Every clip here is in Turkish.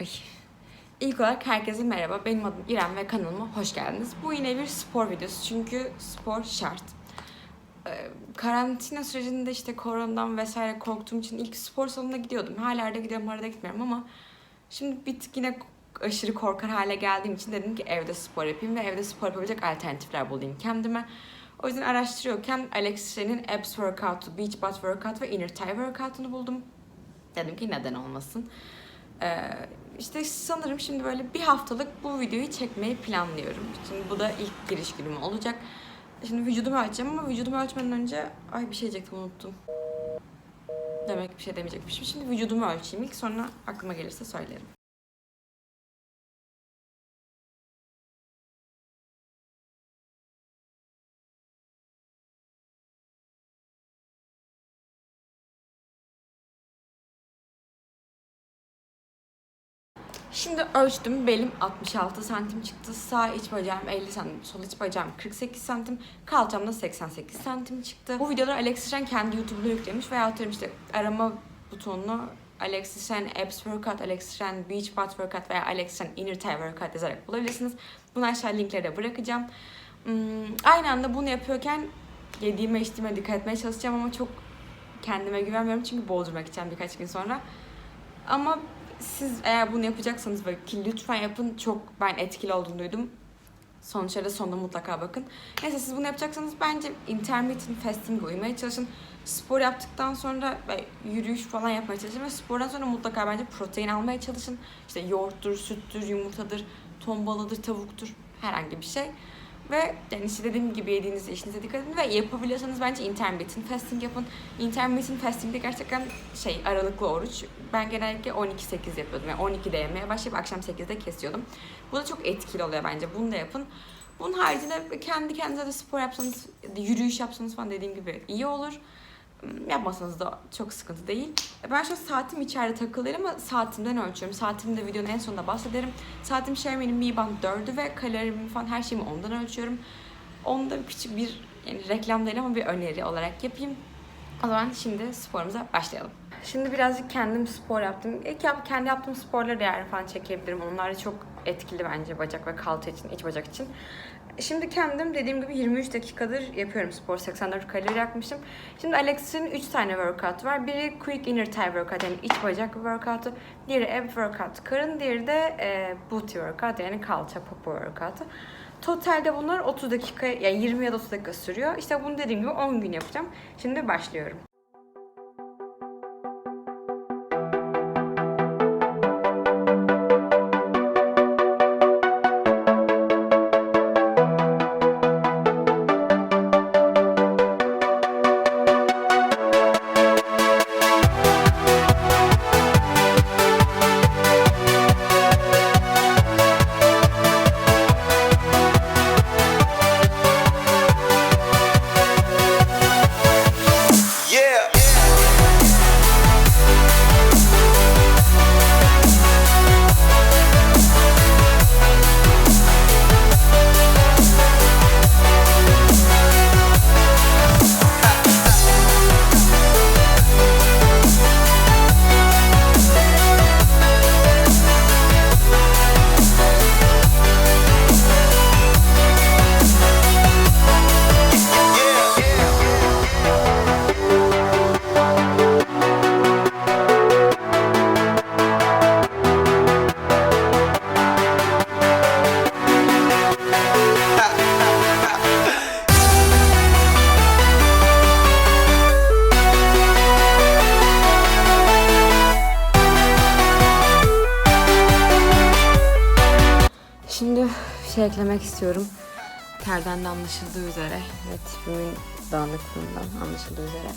Ay. İlk olarak herkese merhaba. Benim adım İrem ve kanalıma hoş geldiniz. Bu yine bir spor videosu çünkü spor şart. Ee, karantina sürecinde işte koronadan vesaire korktuğum için ilk spor salonuna gidiyordum. Hala da gidiyorum, arada gitmiyorum ama şimdi bir tık yine aşırı korkar hale geldiğim için dedim ki evde spor yapayım ve evde spor yapabilecek alternatifler bulayım kendime. O yüzden araştırıyorken Alexis'in Abs Workout'u, Beach Butt Workout ve Inner Thigh Workout'unu buldum. Dedim ki neden olmasın. Ee, işte sanırım şimdi böyle bir haftalık bu videoyu çekmeyi planlıyorum. Şimdi bu da ilk giriş günüm olacak. Şimdi vücudumu ölçeceğim ama vücudumu ölçmeden önce... Ay bir şey diyecektim unuttum. Demek bir şey demeyecekmişim. Şimdi vücudumu ölçeyim ilk sonra aklıma gelirse söylerim. Şimdi ölçtüm. Belim 66 santim çıktı. Sağ iç bacağım 50 santim, sol iç bacağım 48 santim, kalçam da 88 santim çıktı. Bu videoları Alexis Ren kendi YouTube'una yüklemiş veya atıyorum işte arama butonunu Alexis Ren Abs Workout, Alexis Ren Beach Butt Workout veya Alexis Ren Inner Thigh Workout yazarak bulabilirsiniz. Bunu aşağı linkleri de bırakacağım. Hmm, aynı anda bunu yapıyorken yediğime içtiğime dikkat etmeye çalışacağım ama çok kendime güvenmiyorum çünkü bozdurmak için birkaç gün sonra. Ama siz eğer bunu yapacaksanız böyle ki lütfen yapın. Çok ben etkili olduğunu duydum. Sonuçlara sonunda mutlaka bakın. Neyse siz bunu yapacaksanız bence intermittent fasting uymaya çalışın. Spor yaptıktan sonra böyle yürüyüş falan yapmaya çalışın ve spordan sonra mutlaka bence protein almaya çalışın. İşte yoğurttur, süttür, yumurtadır, ton balığıdır, tavuktur herhangi bir şey. Ve yani işte dediğim gibi yediğiniz işinize dikkat edin ve yapabiliyorsanız bence intermittent fasting yapın. Intermittent fasting de gerçekten şey aralıklı oruç. Ben genellikle 12-8 yapıyordum. Yani 12'de yemeye başlayıp akşam 8'de kesiyordum. Bu da çok etkili oluyor bence. Bunu da yapın. Bunun haricinde kendi kendinize de spor yapsanız, yürüyüş yapsanız falan dediğim gibi iyi olur. Yapmasanız da çok sıkıntı değil. Ben şu saatim içeride takılır ama saatimden ölçüyorum. Saatimde videonun en sonunda bahsederim. Saatim Xiaomi'nin Mi Band 4'ü ve kalorimi falan her şeyimi ondan ölçüyorum. Onu da küçük bir yani reklam değil ama bir öneri olarak yapayım. O zaman şimdi sporumuza başlayalım. Şimdi birazcık kendim spor yaptım. İlk yap, kendi yaptığım sporları değer falan çekebilirim. Onlar da çok etkili bence bacak ve kalça için, iç bacak için. Şimdi kendim dediğim gibi 23 dakikadır yapıyorum spor. 84 kalori yakmışım. Şimdi Alexis'in 3 tane workout var. Biri quick inner thigh workout yani iç bacak workout'u. Diğeri ab workout karın. Diğeri de e, booty workout yani kalça popo workout'u. Totalde bunlar 30 dakika yani 20 ya da 30 dakika sürüyor. İşte bunu dediğim gibi 10 gün yapacağım. Şimdi başlıyorum. Şey eklemek istiyorum. Terden de anlaşıldığı üzere ve tipimin dağınıklığından anlaşıldığı üzere.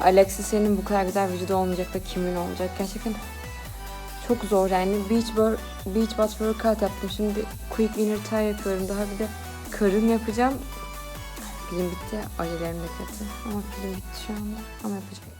Alexis senin bu kadar güzel vücudu olmayacak da kimin olacak? Gerçekten çok zor yani. Beach, bur- beach butt workout yaptım. Şimdi quick inner thigh yapıyorum. Daha bir de karın yapacağım. Pilim bitti. Acelerim de kötü. Ama pilim bitti şu anda. Ama yapacağım.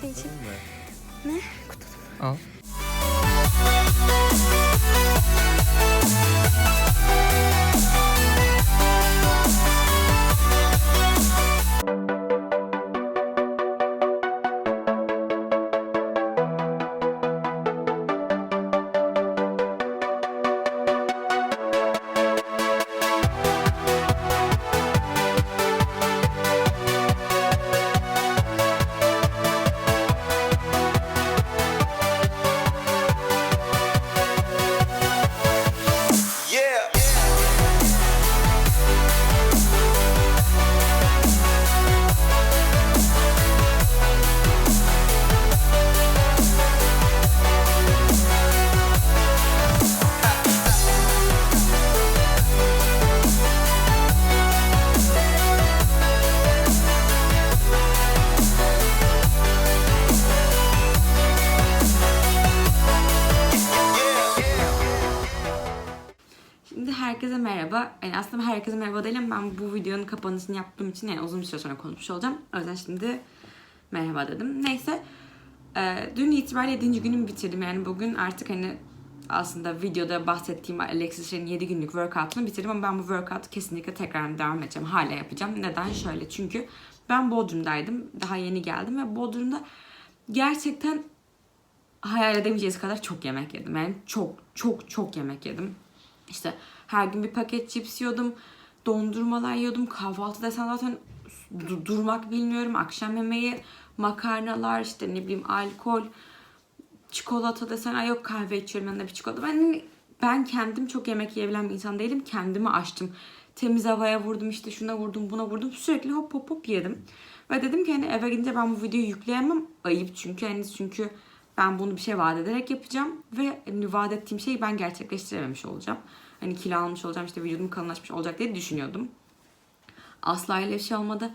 Teşekkür ederim Renk çektiğin Şimdi herkese merhaba. Yani aslında herkese merhaba değilim. Ben bu videonun kapanışını yaptığım için yani uzun bir süre sonra konuşmuş olacağım. O yüzden şimdi merhaba dedim. Neyse. Ee, dün itibariyle 7. günümü bitirdim. Yani bugün artık hani aslında videoda bahsettiğim Alexis Shay'in 7 günlük workout'unu bitirdim ama ben bu workout'u kesinlikle tekrar devam edeceğim. Hala yapacağım. Neden? Şöyle çünkü ben Bodrum'daydım. Daha yeni geldim ve Bodrum'da gerçekten hayal edemeyeceğiz kadar çok yemek yedim. Yani çok çok çok yemek yedim. İşte her gün bir paket cips yiyordum. Dondurmalar yiyordum. Kahvaltı desen zaten du- durmak bilmiyorum. Akşam yemeği, makarnalar, işte ne bileyim alkol, çikolata desen ay yok kahve içiyorum yanında bir çikolata. Ben hani, ben kendim çok yemek yiyebilen bir insan değilim. Kendimi açtım. Temiz havaya vurdum işte şuna vurdum buna vurdum. Sürekli hop hop hop yedim. Ve dedim ki hani eve gidince ben bu videoyu yükleyemem. Ayıp çünkü hani çünkü ben bunu bir şey vaat ederek yapacağım. Ve hani vaat ettiğim şeyi ben gerçekleştirememiş olacağım. Hani kilo almış olacağım işte vücudum kalınlaşmış olacak diye düşünüyordum. Asla öyle bir şey olmadı.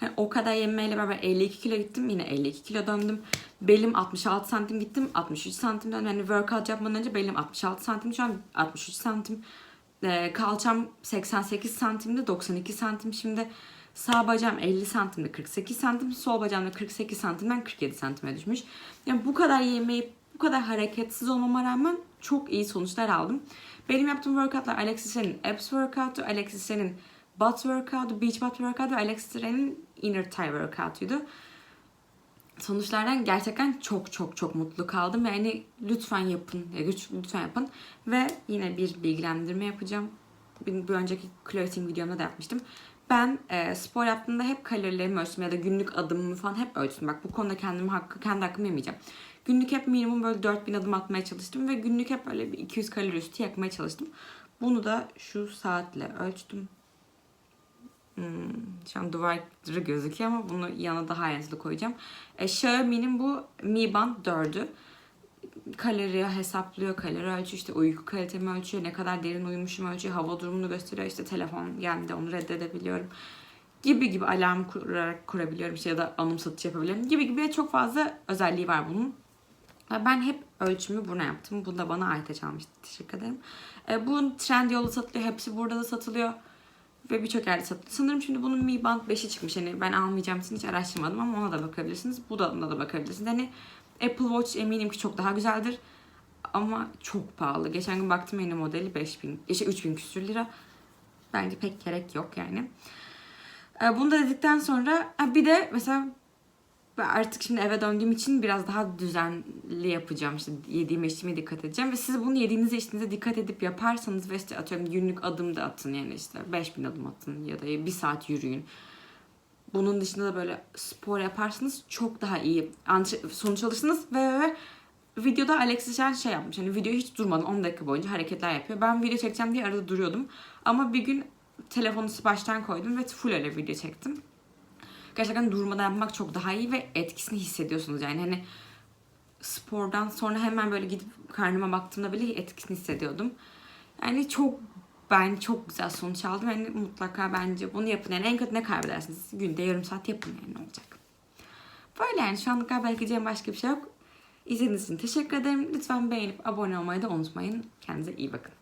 Hani o kadar yemeğiyle beraber 52 kilo gittim. Yine 52 kilo döndüm. Belim 66 santim gittim. 63 santim döndüm. Yani workout yapmadan önce belim 66 santim. Şu an 63 santim. Ee, kalçam 88 santimde 92 santim şimdi. Sağ bacağım 50 santimde 48 santim. Sol bacağım da 48 santimden 47 santime düşmüş. Yani bu kadar yemeği bu kadar hareketsiz olmama rağmen çok iyi sonuçlar aldım. Benim yaptığım workoutlar Alexis Shay'in abs workout'u, Alexis Shay'in butt workout'u, beach butt workout'u ve Alexis Shay'in inner thigh workout'uydu. Sonuçlardan gerçekten çok çok çok mutlu kaldım. Yani lütfen yapın, lütfen yapın. Ve yine bir bilgilendirme yapacağım. Bir, bir önceki clothing videomda da yapmıştım. Ben e, spor yaptığımda hep kalorilerimi ölçtüm ya da günlük adımımı falan hep ölçtüm. Bak bu konuda kendimi hakkı, kendi hakkımı yemeyeceğim. Günlük hep minimum böyle 4000 adım atmaya çalıştım ve günlük hep böyle bir 200 kalori üstü yakmaya çalıştım. Bunu da şu saatle ölçtüm. Hmm, şu an duvarı gözüküyor ama bunu yana daha ayrıntılı koyacağım. E, Xiaomi'nin bu Mi Band 4'ü kalori hesaplıyor, kalori ölçüyor, işte uyku kalitemi ölçüyor, ne kadar derin uyumuşum ölçüyor, hava durumunu gösteriyor, işte telefon geldi onu reddedebiliyorum gibi gibi alarm kurarak kurabiliyorum işte ya da anımsatıcı yapabiliyorum gibi gibi çok fazla özelliği var bunun. Ben hep ölçümü buna yaptım. Bu da bana ait almıştı. Teşekkür ederim. E, bu Trendyol'da satılıyor. Hepsi burada da satılıyor. Ve birçok yerde satılıyor. Sanırım şimdi bunun Mi Band 5'i çıkmış. Hani ben almayacağım için hiç araştırmadım ama ona da bakabilirsiniz. Bu da ona da bakabilirsiniz. Hani Apple Watch eminim ki çok daha güzeldir. Ama çok pahalı. Geçen gün baktım yeni modeli 5000, işte 3000 küsür lira. Bence pek gerek yok yani. E, Bunu da dedikten sonra bir de mesela artık şimdi eve döndüğüm için biraz daha düzenli yapacağım. İşte yediğime içtiğime dikkat edeceğim. Ve siz bunu yediğinize içtiğinize dikkat edip yaparsanız ve işte atıyorum günlük adım da atın yani işte 5000 adım atın ya da bir saat yürüyün. Bunun dışında da böyle spor yaparsanız çok daha iyi sonuç alırsınız ve, ve, ve videoda Alexis Chen şey yapmış. Hani video hiç durmadan 10 dakika boyunca hareketler yapıyor. Ben video çekeceğim diye arada duruyordum. Ama bir gün telefonu baştan koydum ve full öyle video çektim gerçekten durmadan yapmak çok daha iyi ve etkisini hissediyorsunuz yani hani spordan sonra hemen böyle gidip karnıma baktığımda bile etkisini hissediyordum. Yani çok ben çok güzel sonuç aldım. Yani mutlaka bence bunu yapın. Yani en kötü ne kaybedersiniz? Günde yarım saat yapın yani ne olacak. Böyle yani şu anlık belki diyeceğim başka bir şey yok. İzlediğiniz için teşekkür ederim. Lütfen beğenip abone olmayı da unutmayın. Kendinize iyi bakın.